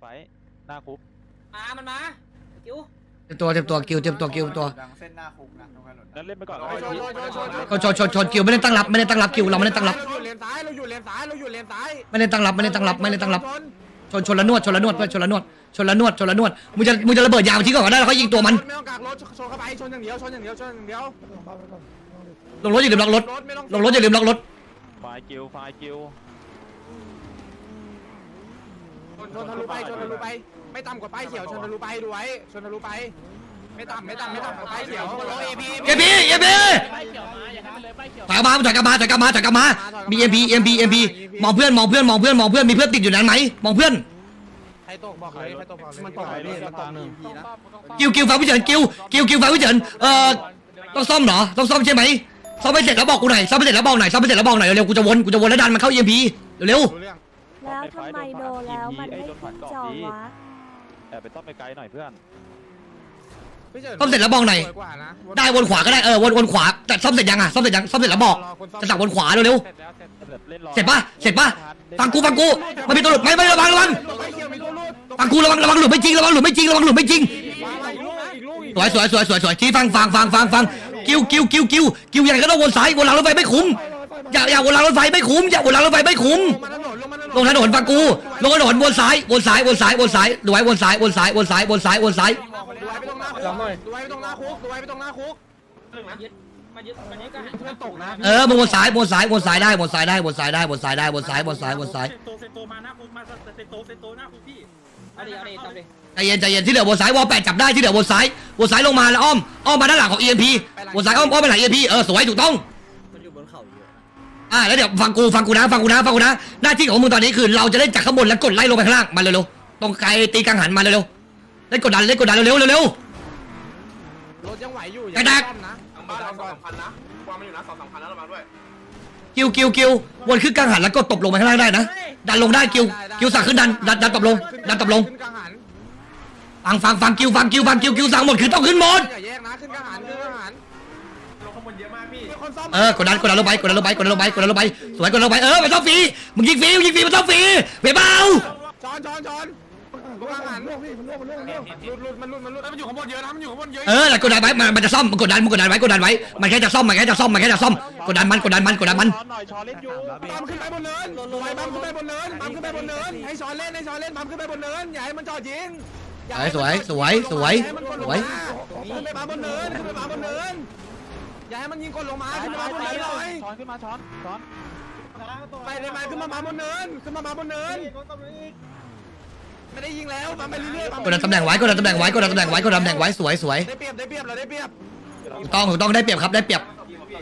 ไฟหน้าคุกมา มันมากิ้วเต็มตัวเต็มตัวกิวเต็มตัวกิวเต็มตัวดังเส้นหน้าคุกนะตรงถนนนั่นเล่นไปก่อนชนชนชนชนก็ชนชนชนกิวไม่ได้ตั้งรับไม่ได้ตั้งรับกิวเราไม่ได้ตั้งรับ เราอยู่เลนซ้ายเราอยู่เลนซ้ายเราอยู่เลนซ้ายไม่ได้ตั้งรับไม่ได้ตั้งรับไม่ได้ตั้งรับ ชนชนละนวดชนละนวดเพื่อนชนละนวดชนละนวดชนละนวดมึงจะมึงจะระเบิดยางทิ้งก่อนก็ได้แล้วเขายิงตัวมันไม่ต้องกากรถชนเข้าไปชนอย่างเดียวชนอย่างเดียวชนอย่างเดียวลงรถอย่าลืมล็อกรถไม่ต้องลงรถอย่าลืมล็อกรถไฟกิวไฟกิว ช นชนทะลุไปชนทะลุไป ไม่ต่ำกว่าป้ายเขียวชนทะลุไปดูไว้ชนทะลุไป ไม่ต่ำไม่ต่ำไม่ต่ำกว่าป้ายเขียวโอ้เอพีเอพีเอพีถอยกลับมาถอยกลับมาถอยกลับมาถอยกลับมามีเอ็มพีเอ็มพีเอ็มพีมองเพื่อนมองเพื่อนมองเพื่อนมองเพื่อนมีเพื่อนติดอยู่นั้นไหมมองเพื่อนใครตกบอกเลยใครตกบอกเลยมันตกไปพี่มันตกหนึ่งทีนะกิวกิวฟังพี่เฉินกิวกิวกิวฟังพี่เฉินเอ่อต้องซ่อมเหรอต้องซ่อมใช่ไหมซ่อมไปเสร็จแล้วบอกกูหน่อยซ่อมไปเสร็จแล้วบอกหน่อยซ่อมไปเสร็จแล้วบอกหน่อยเร็วๆกูจะวนกูจะวนแล้วดันมันเข้าเอ็มพีเร็วรู้ เรื่องแล้วทำไมโดนแล้วมันไม่ขึ้นจอวะแอบไปต้อมไปไกลหน่อยเพื่อนพี่ฉินซ่อมเสร็จแล้วบอกหน่อยสวยกว่านะได้วนขวาก็ได้เออวนวนขวาแต่ซ่อมเสร็จยังอะซ่อมเสร็จยังซ่อมเสร็จแล้วบอกจะสั่งวนขวาเร็วเล่นรอๆเสร็จปะเสร็จปะฟังกูฟังกูมันมีตัวหลุดไม่ไม่ระวังระวังไปเขียวมีตัวรูดฟังกูระวังระวังหลุดไม่จริงระวังหลุดไม่จริงระวังหลุดไม่จริงมาอีกลูกอีกลูกอีกสวยสวยสวยสวยสวยชี้ฟังฟังฟังฟังฟังกิ้วกิ้วกิ้วกิ้วกิ้วยังไงก็ต้องวนซ้ายวนหลังรถไฟไม่คุ้มอย่าอย่าวนหลังรถไฟไม่คุ้มอย่าวนหลังรถไฟไม่คุ้ม ลงมาถนนลงมาถนนลงถนนฟังกู ลงถนนวนซ้ายวนซ้ายวนซ้ายวนซ้ายดูไว้วนซ้ายวนซ้ายวนซ้ายวนซ้ายวนซ้ายดูไว้ไปตรงหน้าคุกดูไว้ไปตรงหน้าคุกดูไว้ไปตรงหน้าคุกมายึดมายึดมายึดกันเพื่อนตกนะเออมึงวนซ้ายวนซ้ายวนซ้ายได้วนซ้ายได้วนซ้ายได้วนซ้ายได้วนซ้ายวนซ้ายวนซ้ายเซโตเซโตมาหน้าคุกมาเซโตเซโตหน้าคุกพี่เอาดิเอาดิจับดิใจเย็นใจเย็นที่เหลือวนซ้ายวอลแปดจับได้ที่เหลือวนซ้ายวนซ้ายลงมาแล้วอ้อมอ้อมมาด้านหลังของ EMP วนซ้ายอ้อมอ้อมไปหลัง EMP เออสวยถูกต้อง อ่าแล้วเดี๋ยวฟังกูฟังกูนะฟังกูนะฟังกูนะหน้าที่ของมึงตอนนี้คือเราจะเล่นจากข้างบนแล้วกดไล่ลงไปข้างล่างมาเร็วๆตรงไกลตีกังหันมาเร็วๆเล่นกดดันเล่นกดดันเร็วๆเร็ว รถยังไหวอยู่กระดักซ่อมนะบ้านเราสองพันนะวางมันอยู่นะสองสามพันแล้วเรามาด้วยๆกิวกิวกิววนขึ้นกังหันแล้วกดตบลงไปข้างล่างได้นะดันลงได้กิวกิวสั่งขึ้นดันดันดันตบลงดันตบลงขึ้นกลางหันฟังฟังฟังกิวฟังกิวฟังกิวกิวสั่งหมดคือต้องขึ้นหมดอย่าแยกนะขึ้นกลางหันขึ้นกลางหันลงข้างบน เยอะมากพี่มีคนซ่อมเออกดดันกดดันลงไปกดดันลงไปกดดันลงไปกดดันลงไปสวยกดดันลงไปเออมันต้องฟรีมึงยิงฟรีมึงยิงฟรีมันต้องฟรีเว้ยเบาช้อนช้อนช้อนกลางหันหลุดหลุดมันหลุดมันหลุดมันอยู่ข้างบนเยอะนะมันอยู่ข้างบนเยอะเออแล้วกดดันไว้มันมันจะซ่อมมันกดดันมันกดดันไว้กดดันไว้มันแค่จะซ่อมมันแค่จะซ่อมมันแค่จะซ่อมกดดันมันกดดันมันกดดันมันช้อนหน่อยช้อนเล่นอยู่บัมขึ้นไปบนเนินไว้บัมขึ้นไปบนเนินบัมขึ้นไปบนเนินให้ช้อนเล่นให้ช้อนเล่นบัมขึ้นไปบนเนินอย่าให้มันจอดยิงสวยสวยสวยสวยขึ้นไปบัมบนเนินขึ้นไปบัมบนเนิน อย่าให้มันยิงคนลงมาขึ้นไปบัมบนเนินหน่อยช้อนขึ้นมาช้อนช้อนไปเลยมาขึ้นมาบัมบนเนินขึ้นมาบัมบนเนินไม่ได้ยิงแล้วบัมไปเรื่อยๆกดดันตำแหน่งไว้กดดันตำแหน่งไว้กดดันตำแหน่งไว้กดดันตำแหน่งไว้สวยสวยได้เปรียบได้เปรียบเราได้เปรียบถูกต้องถูกต้องได้เปรียบครับได้เปรียบ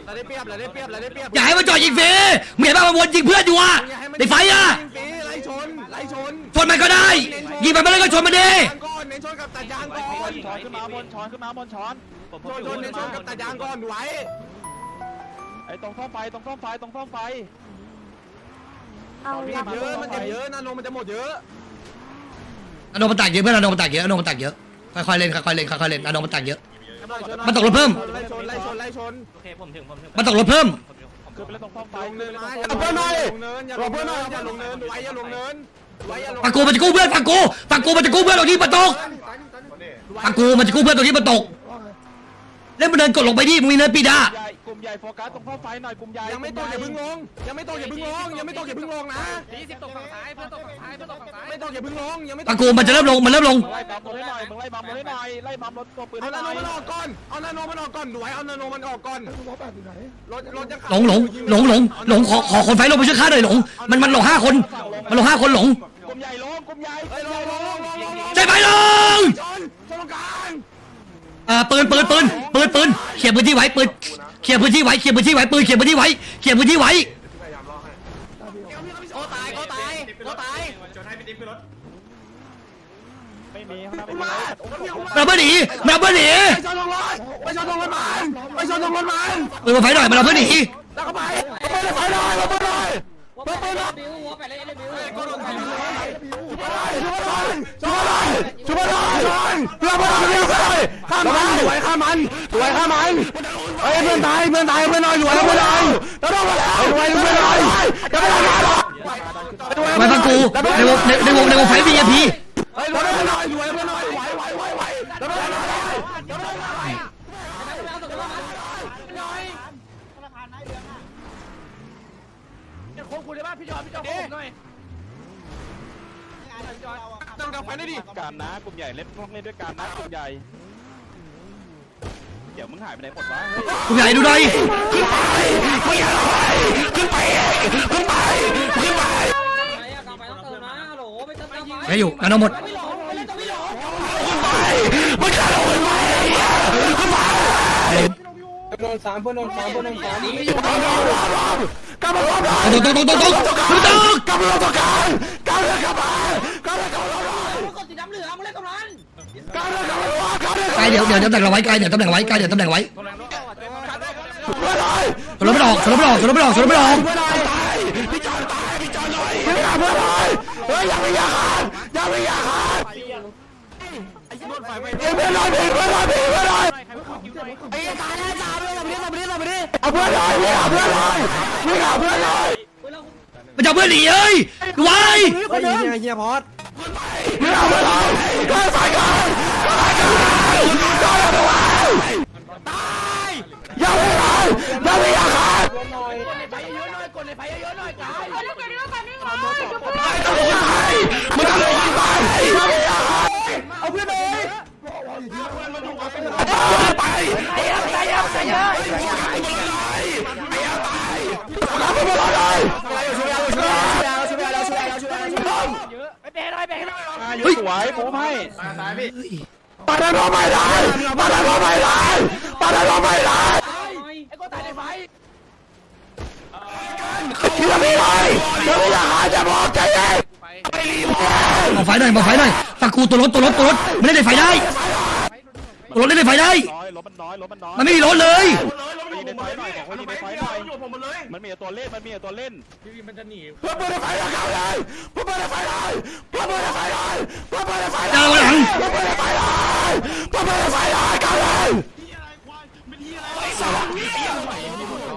เราได้เปรียบเราได้เปรียบเราได้เปรียบอย่าให้มันจอดยิงฟรีมึงเห็นป่ะมันวนยิงเพื่อนอยู่อะในไฟอะยิงฟรีไล่ชนไล่ชนชนมันก็ได้ยิงไปไม่ได้ก็ชนมันดิยางก่อนเน้นชนกับตัดยางก่อนช้อนขึ้นมาบนช้อนขึ้นมาบนช้อน ชนชนเน้นชนกับตัดยางก่อนไว้ไอ้ตรงท่อไฟตรงท่อไฟตรงท่อไฟเอาเจ็บเยอะมันเจ็บเยอะนาโนมันจะหมดเยอะอโนมันแตกเยอะเพื่อนอโนมันแตกเยอะอโนมันแตกเยอะค่อยๆเล่นค่อยๆเล่นค่อยๆเล่นอโนมันแตกเยอะ มันตกรถเพิ่ม ไล่ชนไล่ชนไล่ชนโอเคผมถึงผมถึงมันตกรถเพิ่มขึ้นไปเล่นตรงท่อไฟลงเนินมาอย่าลงเนินอย่าลงเนินอย่าลงเนินไว้อย่าลงเนินไว้อย่าลงฟังกูมันจะกู้เพื่อนฟังกูฟังกูมันจะกู้เพื่อนตรงที่มันตกฟังกูมันจะกู้เพื่อนตรงที่มันตก เล่นมันเดินกดลงไปดิมึงมีเนินปีดา ใหญ่กลุ่มใหญ่โฟกัสตรงท่อไฟหน่อยกลุ่มใหญ่ยังไม่ตกอย่าเพิ่งลง ยังไม่ตกอย่าเพิ่งลงยังไม่ตกอย่าเพิ่งลงนะยี่สิบตกฝั่งซ้ายเพื่อนตกฝั่งซ้ายเพื่อนตกฝั่งซ้ายไม่ตกอย่าเพิ่งลงยังไม่ตฟักงกูมันจะเริ่มลงมันเริ่มลงไล่บัมรถให้หน่อยมึงไล่บัมรถให้หน่อยไล่บัมรถตัวปืนเอาให้หนาน่โนอยมันออกก่อนเอานาโนมันออกก่อนดูไว้เอานาโนมันออกก่อนรถรถจะหลงหลงหลงหลงหลงขอขอคนไฟลงไปช่วยข้าหน่อยหลง มันมันหลงห้าคน มันหลงห้าคนหลงกลุ่มใหญ่ลงกลุ่มใหญ่เฮ้ยลงลงลงลงลงลงใช่ไหมลง ชนชนตรงกลาง อ่าปืนปืนปืนปืนปืนเขี่ยร์พื้นที่ไว้ปืนเขี่ยร์พื้นที่ไว้เขี่ยร์พื้นที่ไว้ปืนเขี่ยร์พื้นที่ไว้เขี่ยร์พื้นที่ไว้พยายามล่อให้โอ้ตายโอ้ตายโอ้ตายจนให้พี่ติ๊กขึ้นรถไม่มีข้างหน้าไม่มีเราเพื่อนหนีเราเพื่อนหนีไปชนตรงรถไปชนตรงรถมันไปชนตรงรถมันปืนมาไฟหน่อยมาเราเพื่อนหนีแล้วก็ไปไปเลยไปเลยไปเลยหัวไปเลยบิวหัวไปเลยบิวก็โดนไปเลยช่วยเลยช่วยเลยช่วยเลยเพื่อนมันเพื่อนเลยข้ามัน สอยข้ามันสอยข้ามันเฮ้ยเพื่อนตายเพื่อนตายเพื่อนนอนอยู่แล้วเพื่อนนอยแล้วต้องมาแล้วเพื่อนตายจะไม่ได้มาฟังกูในวงในวงในวงไฟบีเอพีเฮ้ยเพื่อนนอนอยู่แล้วเพื่อนนอนไหวไหวไหวไหวแล้วเพื่อนนอนคุณได้ป่ะพี่จอพี่จอผมหน่อยต้องดับไฟได้ดิการนะกลุ่มใหญ่เล่นพวกเล่นด้วยการนะกลุ่มใหญ่ มึงหายไปไหนหมดวะเฮ้ยกูใหญ่ดูหน่อยใครอยู่กันเอาหมดโดนสามเพื่อนโดนสามเพื่อนโดนสามตรงตรงตรงตรงตรงตรงตรงกลับมาตรงกลางกลับมากลับมากลับมากลับ ไกลเดี๋ยวเดี๋ยวตำแหน่งเราไว้ไกลเดี๋ยวตำแหน่งไว้ไกลเดี๋ยวตำแหน่งไว้เพื่อนเลยสรบไม่ออกสรบไม่ออกสรบไม่ออกสรบไม่ออกเพื่อนเลยตายพี่จอนตายพี่จอนหน่อยพื่อนเพื่อนเลยเฮ้ยอย่าไปอย่าขาดอย่าไปอย่าขาดเพื่อนเลยเพื่อนเลยพื่อนเลยไอ้ตายแล้วตายเลยตายเลยตายเลอาเพื่อนเลยไม่เอาเพื่อนเลยไม่เอาเพื่อนเลยมันจะเอาเพื่อนหนีเอ้ยไว้เอาเพื่อนเลยเลยอย่าไปอด ไปเอาเพื่อนไปไปไอ้ยังไงยังไงยังไอ้ยังไงรับไปหมดเลยช่วยเราช่วยเราช่วยเราช่วยเราช่วยเราช่วยเรา เฮ้ยส วยผมให้ตายพี่ปาดานไม่ได้ปาดานไม่ได้ปาดานไม่ได้ที่จะไม่ได้จะไม่อยากหาจะบอกใจเองไม่รีบบอกไฟหน่อยบอกไฟหน่อยฝักกูตัวรถตัวรถตัวรถไม่ได้ในไฟได้ตัวรถเล่นในไฟได้น้อยรถมันน้อยรถมันน้อยมันไม่มีรถเลยยิง ในไฟหน่อยบอกว่ายิงในไฟหน่อยมันมีแต่ตัวเล่นมันมีแต่ตัวเล่นเพื่อเปิดไฟแล้วเขาเลยเพื่อเปิดไฟเลยเพื่อเปิดไฟเลยเพื่อเปิดไฟเลยเจ้าหลังเพื่อเปิดไฟเลยเพื่อเปิดไฟเลยเขาเลย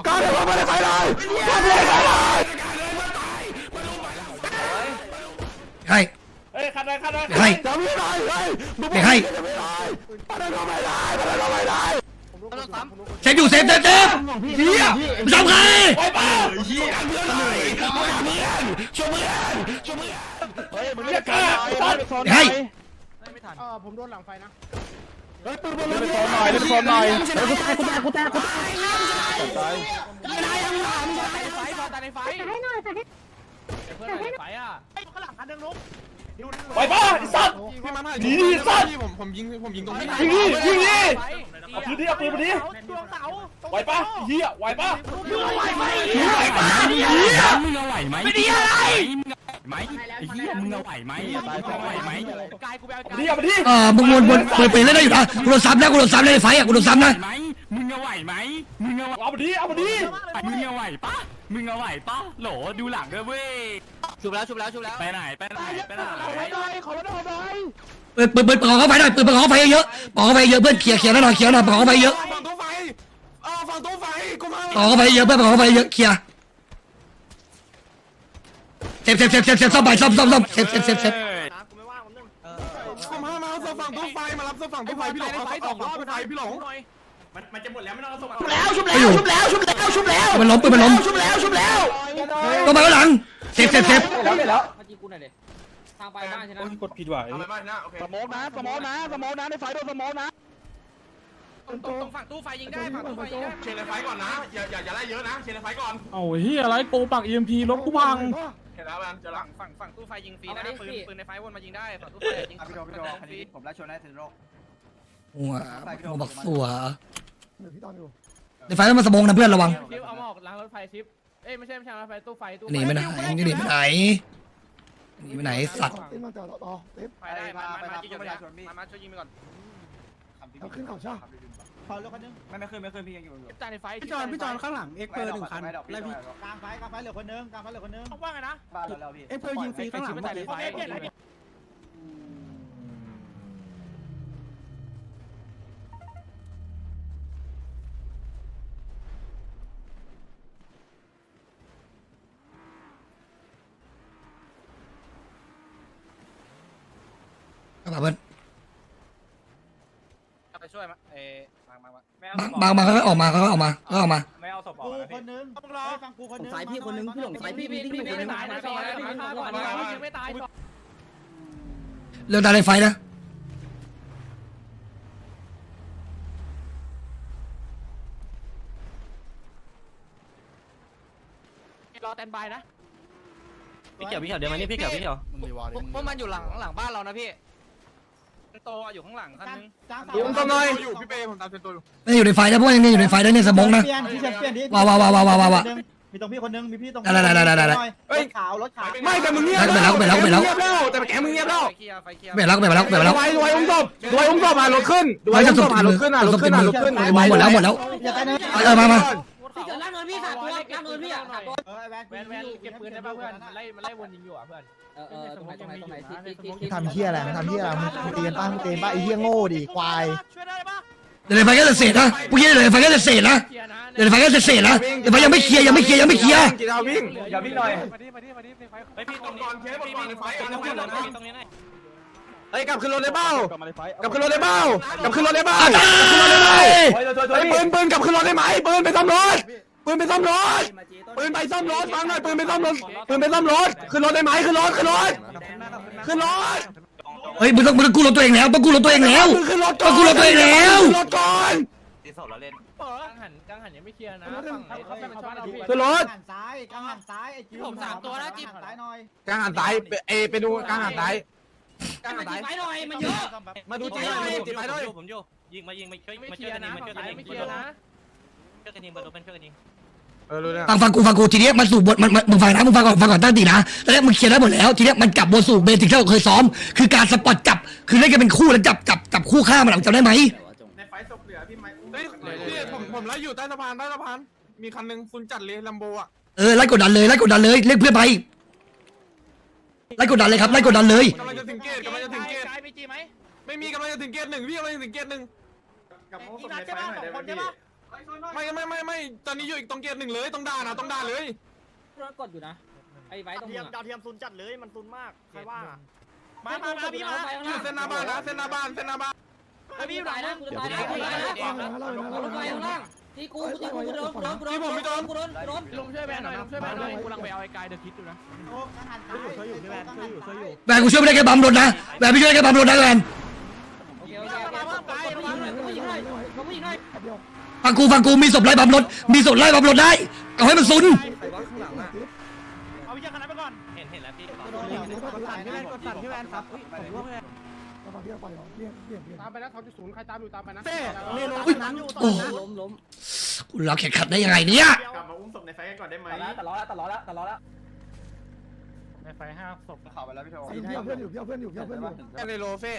เขาเลยเพื่อเปิดไฟเลยเพื่อเปิดไฟเลยให้เฮ้ยคันได้คันได้ให้จะไม่ได้เลยไม่ให้ไม่ได้ปาดานไม่ได้ปาดานไม่ได้ เซฟอยู่เซฟเซฟเซฟเฮียมึงทำใครไปป่ะเฮียเพื่อนเลยเพื่อนช่วยเพื่อนช่วยเพื่อนเฮ้ยมึงเรียกกันหน่อยเล่นไปโซนหน่ให้อยเฮ้ยปืนบอลเล่นไปโซนหน่อยเล่นไปโซนหน่อยไปป่ะ ไอ้สัตว์ พี่มาดีสัตว์ ผมผมยิงผมยิงตรงนี้ยิงดิยิงดิเอาปืนดิเอาปืนมาดิไหวป่ะเฮียไหวป่ะมึงเอาไหวไหมไม่ดีอะไรไหมไอ้เหี้ยมึงเอาไหวไหมมึงเอาไหวไหมดิเอามาดิเออมึงวนวนเปิดเปลี่ยนเล่นได้อยู่นะกูโดนซ้ำนะกูโดนซ้ำในไฟอะกูโดนซ้ำนะไหมมึงเอาไหวไหมมึงเอาเอามาดิเอามาดิมึงเอาไหวปะ มึงเอาไหวปะโหลดูหลังด้วยเว้ย ชุบแล้วชุบแล้วชุบแล้ว ไปไหนไปไหนไปไหนเปิดเปิดเปิดปอกเข้าไฟหน่อยเปิดปอกเข้าไฟเยอะปอกเข้าไฟเยอะเพื่อนเคลียร์เคลียร์หน่อยเคลียร์หน่อยปอกเข้าไฟเยอะฝั่งตู้ไฟเออฝั่งตู้ไฟกูมาปอกเข้าไฟเยอะเพื่อนปอกเข้าไฟเยอะเคลียร์เซฟเซฟเซฟเซฟเซฟซ่อมไปซ่อมซ่อมซ่อมเซฟเซฟเซฟเซฟกูมามาเอาฝั่งตู้ไฟมารับฝั่งตู้ไฟพี่หลงเอาฝั่งตู้ไฟพี่หลงมันมันจะหมดแล้วไม่ต้องเอาส่งแล้วชุบแล้วชุบแล้วชุบแล้วชุบแล้วมันล้มปืนมันล้มชุบแล้ว ชุบแล้วก็มาข้างหลังเซฟเซฟเซฟมาจีกูหน่อยดิทางไปบ้านใช่ไหมกดผิดว่ะทำอะไรบ้างนะโอเคสโมกนะสโมกนะสโมกนะในไฟโดนสโมกนะตรงฝั่งตู้ไฟยิงได้ฝั่งตู้ไฟยิงได้เชียร์ในไฟก่อนนะอย่าอย่าอย่าไล่เยอะนะเชียร์ในไฟก่อนเอาเฮียอะไรโกปัก EMP รถกูพังเห็นแล้วมันจะหลัฝั่งงฝั่งฝั่งตู้ไฟยิงฟรีนะปืนปืนในไฟวนมายิงได้ฝั่งตู้ไฟยิงพี่โดพี่โดคันนี้ผมไล่ชนให้เทนโรหัวหัวบักสัวในไฟต้องมาสมองนะเพื่อนระวังชิปเอามาออกล้างรถไฟชิปเอ้ยไม่ใช่ไม่ใช่รถไฟตู้ไฟตู้หนีไปไหนหนีไปไหนหนีไปไหนสัตว์ไฟได้มามามายิงมามามาช่วยยิงไปก่อนเอาขึ้นเขาใช่พอรถคันนึงไม่ไม่ขึ้นไม่ขึ้นพี่ยังอยู่อยู่จ่ายในไฟพี่จอนพี่จอนข้างหลังเอ็กเพอร์หนึ่งคันไล่พี่กลางไฟกลางไฟเหลือคนนึงกลางไฟเหลือคนนึงว่าไงนะบ้านเราแล้วพี่เอ็กเพอร์ยิงฟรีข้างหลังหมดเลยก็ ช่วยมาเอมามามาบางบางเขาก็ออกมาเขาก็ออกมาเขาก็ออกมาไม่เอาศพออกกูนะคพี่นนึงฟังกูคนนึงสายพี่คนนึงพี่หลงสายพี่พี่พี่ไม่ตายนะพี่ไม่ตายพี่ไม่ตายเรื่องดันในไฟนะรอแตนบายนะพี่เขียวพี่เขียวเดี๋ยวมานี่พี่เขียวพี่เขียวพวกมันอยู่หลังหลังบ้านเรานะพี่ โตอยู่ข้างหลังคันนึงผมต้นน้อยอยู่พี่เป้ผมตามเป็นตัวอยู่ไม่อยู่ในไฟนะพวกยังอยู่ในไฟนะเนี่ยสมองนะเปลี่ยนพี่เชฟเปลี่ยนดิว้าวว้าวว้าวว้าวว้าวว้าวมีตรงพี่คนนึงมีพี่ตรงได้ได้ได้ได้ได้ได้รถขาวรถขาวไม่แต่มึงเงียบไปแล้วไปแล้วไปแล้วเงียบแล้วแต่แกมึงเงียบแล้วไฟเคลียร์ไฟเคลียร์เปลี่ยนแล้วเปลี่ยนแล้วเปลี่ยนดูแล้วไว้ดูไว้อุ้มศพดูไว้อุ้มศพมารถขึ้นดูไว้อุ้มศพมารถขึ้นอะรถขึ้นอะรถขึ้นมองหมดแล้วหมดแล้วอย่าไปนะเออมามา พี่เกิดล่างเงินพี่สามตัวล่างเงินพี่อะสามตัวเออแวนแวนแวนเก็บปืนได้ป่ะเพื่อนมันไล่มันไล่วนยิงอยู่อะเพื่อนเออเออตรงไหนตรงไหนตรงไหนที่ที่ที่มึงทำเฮียอะไรมึงทำเฮียอะไรมึงตีกันป้ามึงตีกันป้าไอ้เฮียโง่ดิควายช่วยได้ป่ะเดี๋ยวในไฟก็จะเสร็จนะพวกนี้เดี๋ยวในไฟก็จะเสร็จนะเคลียร์นะเดี๋ยวในไฟก็จะเสร็จนะเดี๋ยวไฟยังไม่เคลียร์ยังไม่เคลียร์ยังไม่เคลียร์กีฬาวิ่งอย่าวิ่งหน่อยมาดิมาดิมาดิในไฟไอพี่ตรงก่อนเคสก่อนในไฟก่อนในไฟก่อนนะตรงนี้หน่อย เอ้ยกลับขึ้นรถเลยเบ้ากลับมาในไฟกลับขึ้นรถเลยเบ้ากลับขึ้นรถเลยเบ้ากลับขึ้นรถเลยเบ้าไอ้ปืนปืนกลับขึ้นรถได้ไหมปืนไปซ่อมรถปืนไปซ่อมรถปืนไปซ่อมรถฟังหน่อยปืนไปซ่อมรถปืนไปซ่อมรถขึ้นรถได้ไหมขึ้นรถขึ้นรถขึ้นรถเฮ้ยมึงต้องมึงต้องกู้รถตัวเองแล้วต้องกู้รถตัวเองแล้วขึ้นรถก่ต้ออนงกู้รถตัวเองแล้วขึ้นรถก่อนกังหันกังหันยังไม่เคลียร์นะฝั่งไหนเขาเป็นชาวบ้านเราพี่ขึ้นรถหันซ้ายกลางหันซ้ายไอ้จิ๊ผมสามตัวนะจิ๊บหันซ้ายหน่อยกลางหันซ้ายเอไปดูกลางหันซ้าย กลางหันซ้ายไฟหน่อยมันเยอะมาดูจีหน่อยจีไปด้วยผมอยู่ยิงมายิงมาช่วยไม่มาเคช่ลีวยยกันร์ยินะงมาช่วยฝั่กันงยิไม่งเคลียร์นะช่วยกันยิงเบอร์โดเป็นช่วยกันยิงเออรู้แล้วฟังฟังกูฟังกูทีเนี้ยมันสู่บทมันมันมึงฟังนะมึงฟังก่อนฟังก่อนตั้งตีนะตอนแรกมึงเคลียร์ได้หมดแล้วทีเนี้ยมันกลับบนสู่เบสิกที่เราเคยซ้อม คือการสปอตจับคือเล่นกันเป็นคู่แล้วจับจับจับคู่ฆ่ามันอะจำได้ไหมในไฟศพเหลือพี่ไม้เฮ้ยพี่ผมผมไล่อยู่ใต้สะพานใต้สะพานมีคันหนึ่งคุณจัดเลยลัมโบอะเออไล่กดดันเลยไล่กดดันเลยเรียกเพื่อนไป ไล่กดดันเลยครับไล่กดดันเลยกำลังจะถึงเกตกำลังจะถึงเกตกายไปจีไหมไม่มีกำลังจะถึงเกตหนึ่งพี่กำลังจะถึงเกตหนึ่งกับพวกอีศกพนัในดไฟใช่หป่ะน่อยสได้องไหมพี่คนใช่ป่ะไม่ไม่ไม่ไม่ตอนนี้อยู่อีกตรงเกตหนึ่งเลยต้องด่านะต้องด่าเลยรถกดอยู่นะไอ้ไว้ตรงมึงดาวเทียมซุนจัดเลยมันซุนมากใครว่ามามามาพี่มาอยู่เส้นหน้าบ้านนะเส้นหน้าบ้านเส้นหน้าบ้านไอ้พี่ไหนนะกูจะตายนะกูจะตายนะรถไฟข้างล่าง ที่กูที่กูโดนกูโดนกูโดนกูโดนกูโดนกูโดนลุงช่วยแบนหน่อยลุงช่วยแบนหน่อยกูกำลังไปเอาไอ้กายเดอะคิดอยู่นะโอ้กลางหันซ้ายช่วยอยู่พี่แวนช่วยอยู่ช่วยอยู่แบนกูช่วยไม่ได้แค่บัมรถนะแบนไม่ช่วยได้แค่บัมรถนะแบนโอเคโอเคโอเคกูยิงหน่อยกูยิงหน่อยกูยิงหน่อยฟังกูฟังกูมีศพไล่บัมรถมีศพไล่บัมรถได้เอาให้มันซุนเอาวิจารณ์คณะไปก่อนเห็นเห็นแล้วพี่กดสั่นพี่แวนกดสั่นพี่แวนครับ ตามไปแล้วเขาจะศูนย์ใครตามอยู่ตามไปนะอุ้ยโอ้ล้มล้มกูเราแข่งขันได้ยังไงเนี่ยกลับมาอุ้มศพในไฟกันก่อนได้ไหมตัดล้อแล้วตัดล้อแล้วตัดล้อแล้วในไฟห้าศพข่าวไปแล้วพี่โทพี่เพื่อนอยู่พี่เพื่อนอยู่พี่เพื่อนอยู่ในโลเฟ่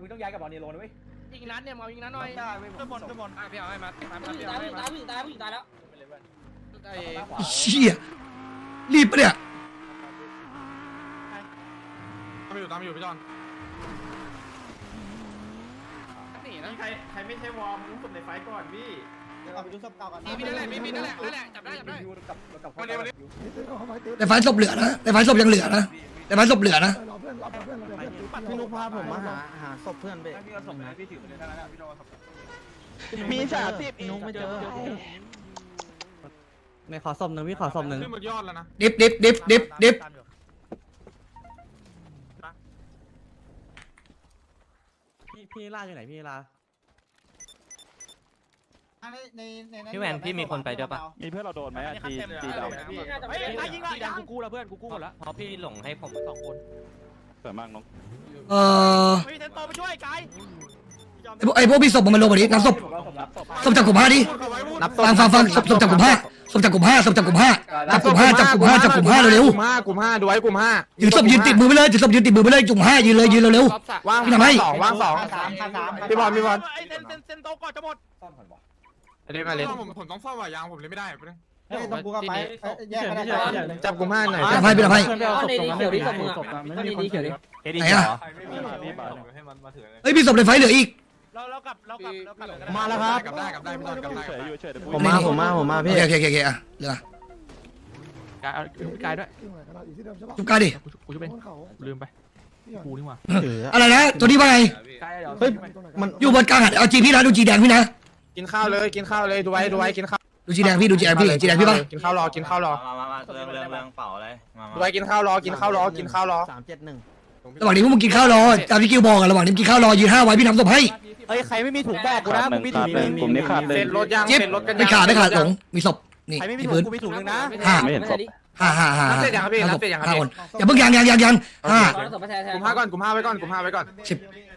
มึงต้องย้ายกับบอลเนโรนะเว้ยยิงนัดเนี่ยมายิงนัดหน่อยขึ้นบนขึ้นบนอะพี่เอาให้มาตามผู้หญิพี่งเอาตายให้ผู้หญิงมาตายผู้หญิงตายผู้หญิงตายแล้วไอ้เชี่ยรีบปะเนี่ยตามอยู่ตามอยู่พี่จอน หนีนะใครใครไม่ใช่วอร์มอุ้มศพในไฟก่อนพี่เดี๋ยวเอาไปดูศพเก่าก่อนมีมีนั่นแหละมีมีนั่นแหละนั่นแหละจับได้จับได้กับกับมาเดี๋ยวมาเดี๋ยวแต่ไฟศพเหลือนะแต่ไฟศพยังเหลือนะแต่ไฟศพเหลือนะพี่นุกพาผมมาหาหาศพเพื่อนไปพี่เอาศพไหนพี่ถือไปเลยเท่านั้นพี่โทศพมีสามสิบนุกไม่เจอไม่ขอศพหนึ่งพี่ขอศพหนึ่งขึ้นหมดยอดแล้วนะดิฟดิฟดิฟดิฟดิฟพี่พี่ล่าอยู่ไหนพี่ล่า พี่แวนพี่มีคนไปด้วยปะ มีเพื่อนเราโดนไหมอะจีจีดเฮ้ยไอ้ยิงละกูกู้แล้วเพื่อนกูกู้หมดแล้วเพราะพี่หลงให้ผมสองคนำสวยมากน้องเอ่อเฮ้ยเซนโตไปช่วยกายไอ้พวกไอ้พวกมีศพมันมาลงมาดินับศพศพจากกลุ่มห้าดิพูดเขาไว้พูดฟังฟังฟังศพศพจากกลุ่มห้าศพจากกลุ่มห้าศพจากกลุ่มห้าจับกลุ่มห้าจับกลุ่มห้าจับกลุ่มห้าเร็วกลุ่มห้ากลุ่มห้าดูไว้กลุ่มห้าๆยืนศพยืนติดมือไปเลยยืนศพยืนติดมือไปเลยจุ่มห้ายืนเลยยืนเร็วว่างพี่ทำให้สองว่างสองสามสามพี่บอลพี่บอลไอ้เซนเซนเซนโตก่อนจะหมด เล่นมาเล่นผมผมต้องซ่อมว่ายางผมเล่นไม่ได้เฮ้ยต้องกูกับไปแยกกันได้จับกลุ่มห้าหน่อยๆทำให้พี่ทำให้ก้อนในดีเขียวดิศพมึงอะก้อนในดีเขียวดิไหนอะพี่บาให้มันมาถือเลยเฮ้ยมีศพในไฟเหลืออีกเราเรากลับเรากลับเรากลับมาแล้วครับกลับได้กลับได้พี่จอนกลับได้เฉยอยู่เฉยเดี๋ยวผมมาผมมาผมมาโอพี่เคโอเคโอเคโอเคอะเหลือกายเอากายด้วยจุกกาดิกูจะเป็นลืมไปกูนี่หว่าอะไรนะตัวนี้ว่าไงกายเดี๋ยวเฮ้ยมันอยู่บนกลางหันเอาจีพี่นะดูจีแดงพี่นะ กินข้าวเลยกินข้าวเลยดูไว้ดูไว้กินข้าวดูจีแดงพี่ดูจีแดงพี่จีแดงพี่ป่ะกินข้าวรอกินข้าวรอมามามาเรื่องเรื่องเรื่องเป่าอะไรมาดูไว้กินข้าวรอกินข้าวรอกินข้าวรอสามเจ็ดหนึ่งระหว่างนี้พวกมึงกินข้าวรอตามที่กิวบอกกันระหว่างนี้กินข้าวรอยืนห้าไว้พี่ทำศพให้เอ้ยใครไม่มีถุงบอกกูนะมึงมีถุงนึงกลุ่มนี้ขาดเลยเซ็นรถย่างจิ๊บเซ็นรถกันไม่ขาดไม่ขาดหลงมีศพนี่ใครไม่มีที่ถุงพื้นกูมีถุงนึงนะห้าไม่เห็นศพห้าห้าห้านับเสร็จยังครับพี่ห้านัศบพเสร็จยังครับห้าพี่คนอย่าเพิ่งยังยังยังยังห้าสมบัติแทนกลุ่มห้าก่อนกลุ่มห้าไว้ก่อนกลุ่มห้าไว้ก่อนสิบใคร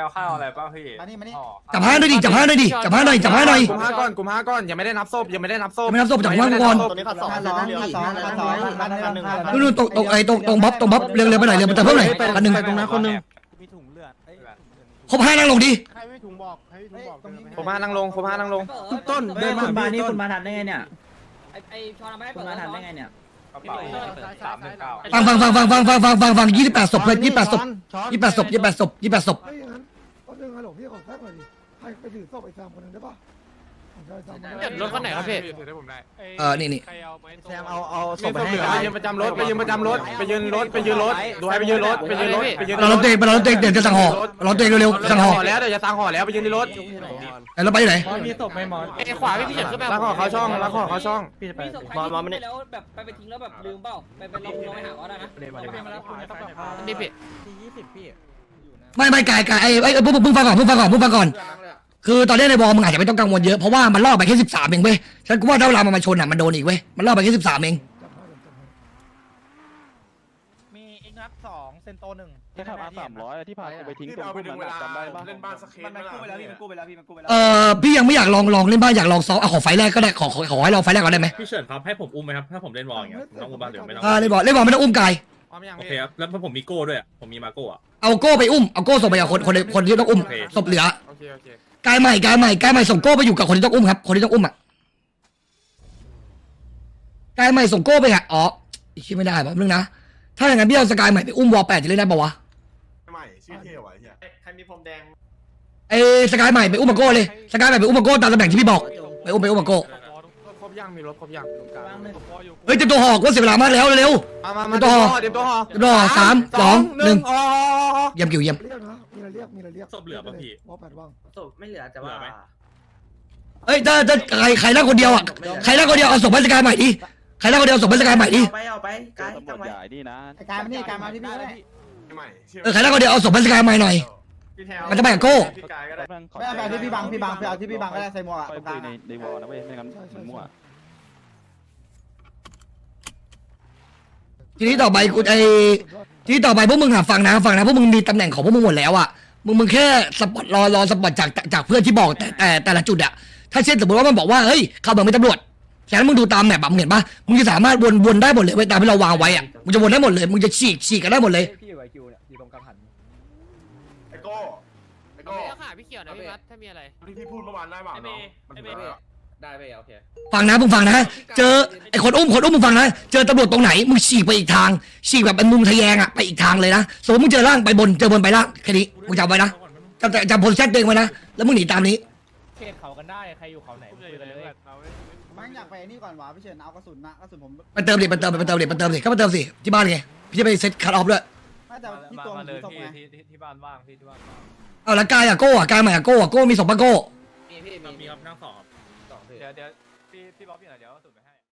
เอาข้าวอะไรป่ะพี่มานี่มานี่จับห้าหน่อยดิจับห้าหน่อยดิจับห้าหน่อยจับห้าหน่อย กลุ่มห้าก่อนกลุ่มห้าก่อนยังไม่ได้นับศพยังไม่ได้นับศพไม่นับศพจับห้าก่อนตัวนี้ขาดสองขาดสองขาดสองขาดสองขาดหนึ่งขาดนู่นๆตรงตรงไอ้ตรงตรงบ๊อบตรงบ๊อบเร็วเร็วไปหน่อยเร็วไปเติมเพิ่มหน่อยอันหนึ่งตรงนั้นคนนึงมีถุงเลือดครบห้านั่งลงดิใครไม่ถุงบอกใครไม่ถุงบอกผมห้านั่งลงผมห้านั่งลง ต้นเดินมานี่คุณมาทันได้ไงเนี่ยไอ้ชอนไม่ให้คุเปิณดมาทันได้ไงเนี่ยสามหนึ่งเก้าฟังฟังฟังฟังฟังฟังฟังฟังฟังยี่สิบแปดศพเลยยี่สิบแปดศพยี่สิบแปดศพยี่สิบแปดศพยี่สิบแปดศพ กหน่อยดิให้ไปถือศพไอ้แซมคนหนึงได้ปะผมจะเอาไอ้แซมมารถคันไหนครับพี่เออนี่นี่แซมเอาเอาศพไปยืนประจำรถไปยืนประจำรถไปยืนรถไปยืนรถดูให้ไปยืนรถไปยืนรถไปยืนเรารถตัวเองเรารถตัวเองเดี๋ยวจะสั่งห่อเรารถตัวเองเร็วๆสั่งห่อแล้วเดี๋ยวจะสั่งห่อแล้วไปยืนในรถแล้วเราไปที่ไหน มีศพไหมหมอไอ้ขวาพี่พี่เฉินขึ้นไปล้างห่อเขาช่องล้างห่อเขาช่องมีศพใครที่ไปแล้วแบบไปไปทิ้งแล้วแบบลืมเปล่าไปไปลองลองไปหาว่าได้นะพี่พี่ ไม่ไม่กายกายไอ้ไอ้ไอ้พวกมึงฟังก่อนมึงฟังก่อนมึงฟังก่อน คือตอนนี้ในบอลมึงอาจจะไม่ต้องกังวลเยอะ เพราะว่ามันล่อไปแค่สิบสามเองเว้ยฉันกูว่าถ้าเวลามันมาชนอะมันโดนอีกเว้ย มันล่อไปแค่สิบสามเอง มีอีกนับสองเซนโตหนึ่งแค่ค่ามาสามร้อยที่พากูไปทิ้งตรงทุ่งนั้นอะจำได้ปะเล่นบ้านสักเคสมันกู้ไปแล้วพี่มันกู้ไปแล้วพี่มันกู้ไปแล้วเออพี่ยังไม่อยากลองลองเล่นบ้างอยากลองซ้อมเอาขอไฟแรกก็ได้ขอขอขอให้ลองไฟแรกก่อนได้ไหมพี่เฉินครับให้ผมอุ้มไหมครับถ้าผมเล่นวอลอย่างเงี้ยต้องอุ้มบ้างหรือไม่ต้องอ่าเล่นบอลเล่นบอลไม่ต้องอุ้มกายพร้ อมยังโอพี่เคครับแล้วผมมีโก้ด้วยอะผมมีมาโก้อะ เอาโก้ไปอุ้มเอาโก้ส่งไปกับคนคนคนที่ต้องอุ้มศพเหลือโอเคโอเคกายใหม่กายใหม่กายใหม่ส่งโก้ไปอยู่กับคนที่ต้องอุ้มครับคนที่ต้องอุ้มอะกายใหม่ส่งโก้ไปอะอ๋อคิดไม่ได้ป่ะนึงนะถ้าอย่างนั้นพี่เอาสกายใหม่ไปอุ้มวอลแปดจะเล่นได้ป่าวะใหม่ชื่อเท่ว่ะเฮียใครมีผมแดงไอ้สกายใหม่ไปอุ้มมาโก้เลยสกายใหม่ไปอุ้มมาโก้ตามตำแหน่งที่พี่บอก ไปอุ้มไปอุ้มมาโก้ครบ ยังมีรถครบยังเฮ้ยเต็มตัวหอกว่าเสียเวลามากแล้วเร็ว มามามาเตรียมตัวห่อเตรียมตัวห่อเต็มตัวหอกสามสองหนึ่งอ๋อเยี่ยมกิ่วเยี่ยมเรียกนะมีอะไรเรียกมีอะไรเรียกศพเหลือป่ะพี่ วอลแปดว่างศพไม่เหลือแต่ว่าเฮ้ยถ้าถ้าใครใครนั่งคนเดียวอะใครนั่งคนเดียวเอาส่งไปสกายใหม่ดิใครนั่งคนเดียวส่งไปสกายใหม่ดิไปเอาไปเจอตำรวจใหญ่นี่นะไอ้กายมานี่กายมาที่พี่ก็ได้ใหม่ชื่อเออใครนั่งคนเดียวเอาส่งไปสกายใหม่หน่อย พี่แถวมันจะไปกับโก้ พี่กายก็ได้ไม่ไม่เอาไปที่พี่บังพี่บังไปเอาที่พี่บังก็ได้ใส่หมวกไปตรงกคุลายงในในวอลนะเว้ยไม่งั้นมันมั่ว ทีนี้ต่อไปกูไอทีนี้ต่อไปพวกมึงหาฟังนะฟังนะพวกมึงมีตำแหน่งของพวกมึงหมดแล้วอะมึงมึงแค่สปอตรอรอสปอตจากจากเพื่อนที่บอกแต่แต่แต่ละจุดอะถ้าเช่นสมมติว่ามันบอกว่าเฮ้ยเข้าเมืองเป็นตำรวจฉะนั้นมึงดูตามแมปแบบมึงเห็นปะมึงจะสามารถวนวนได้หมดเลยไว้ยตามที่เราวางไว้อะมึงจะวนได้หมดเลยมึงจะฉีกฉีกกันได้หมดเลยพี่อยู่ไอคิวเนี่ยอยู่ตรงกังหันไอ้โก้ไอ้โก้ไม่ต้องหาพี่เขียวนะพี่มัดถ้ามีอะไรที่พี่พูดเมื่อวานได้เปล่าเนาะมันถูกแล้ว ได้ไปโอเค ฟังนะมึงฟังนะ เจอไอ้คนอุ้มคนอุ้มมึงฟังนะ เจอตำรวจตรงไหนมึงฉีกไปอีกทางฉีกแบบเป็นมุมทะแยงอะไปอีกทางเลยนะสมมติมึงเจอล่างไปบนเจอบนไปล่างแค่นี้มึงจำไว้นะจำจำจำโพสชั่นตัวเองไว้นะแล้วมึงหนีตามนี้ เขตเขากันได้ ใครอยู่เขาไหนคุยกันเลยมันอยากไปนี่ก่อนวะพี่เฉินเอากระสุนนะกระสุนผมไปเติมดิไปเติมไปเติมดิไปเติมดิก็ไปเติมสิที่บ้านไงพี่จะไปเซ็ตคัทออฟด้วยไม่แต่ที่ตัวมันถือศพไงที่บ้านว่างพี่ที่บ้านเอาแล้วกายอะโก้อะกายใหม่อะโก้อะโก้มีสองปะโก้